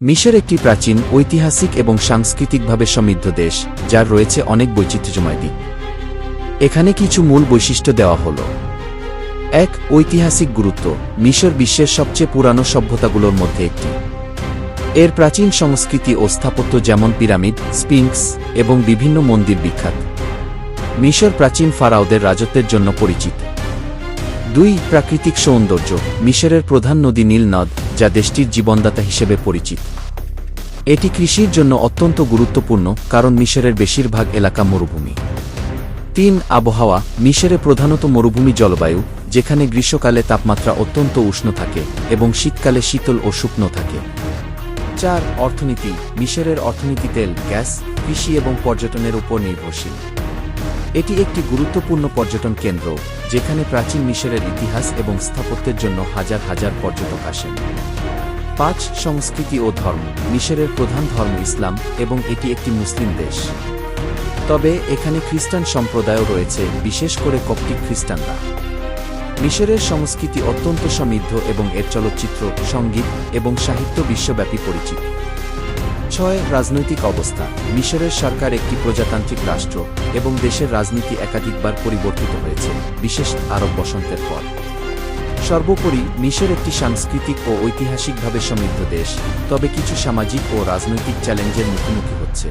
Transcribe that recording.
মিশর একটি প্রাচীন, ঐতিহাসিক এবং সাংস্কৃতিকভাবে সমৃদ্ধ দেশ, যার রয়েছে অনেক বৈচিত্র্যময় দিক। এখানে কিছু মূল বৈশিষ্ট্য দেওয়া হল। এক, ঐতিহাসিক গুরুত্ব। মিশর বিশ্বের সবচেয়ে পুরানো সভ্যতাগুলোর মধ্যে একটি। এর প্রাচীন সংস্কৃতি ও স্থাপত্য যেমন পিরামিড স্পিংক্স এবং বিভিন্ন মন্দির বিখ্যাত। মিশর প্রাচীন ফারাওদের রাজত্বের জন্য পরিচিত। দুই প্রাকৃতিক সৌন্দর্য, মিশরের প্রধান নদী নীল নদ, যা দেশটির জীবনদাতা হিসেবে পরিচিত। এটি কৃষির জন্য অত্যন্ত গুরুত্বপূর্ণ, কারণ মিশরের বেশিরভাগ এলাকা মরুভূমি। তিন আবহাওয়া, মিশরে প্রধানত মরুভূমি জলবায়ু, যেখানে গ্রীষ্মকালে তাপমাত্রা অত্যন্ত উষ্ণ থাকে এবং শীতকালে শীতল ও শুকনো থাকে। চার, অর্থনীতি, মিশরের অর্থনীতি তেল, গ্যাস, কৃষি এবং পর্যটনের উপর নির্ভরশীল। এটি একটি গুরুত্বপূর্ণ পর্যটন কেন্দ্র, যেখানে প্রাচীন মিশরের ইতিহাস এবং স্থাপত্যের জন্য হাজার হাজার পর্যটক আসেন। পাঁচ সংস্কৃতি ও ধর্ম, মিশরের প্রধান ধর্ম ইসলাম এবং এটি একটি মুসলিম দেশ। তবে এখানে খ্রিস্টান সম্প্রদায়ও রয়েছে, বিশেষ করে কপ্টিক খ্রিস্টানরা। মিশরের সংস্কৃতি অত্যন্ত সমৃদ্ধ এবং এর চলচ্চিত্র, সংগীত এবং সাহিত্য বিশ্বব্যাপী পরিচিত। ছয় রাজনৈতিক অবস্থা। মিশরের সরকার একটি প্রজাতান্ত্রিক রাষ্ট্র এবং দেশের রাজনীতি একাধিকবার পরিবর্তিত হয়েছে, বিশেষ আরব বসন্তের পর। সর্বোপরি, মিশর একটি সাংস্কৃতিক ও ঐতিহাসিকভাবে সমৃদ্ধ দেশ, তবে কিছু সামাজিক ও রাজনৈতিক চ্যালেঞ্জের মুখোমুখি হচ্ছে।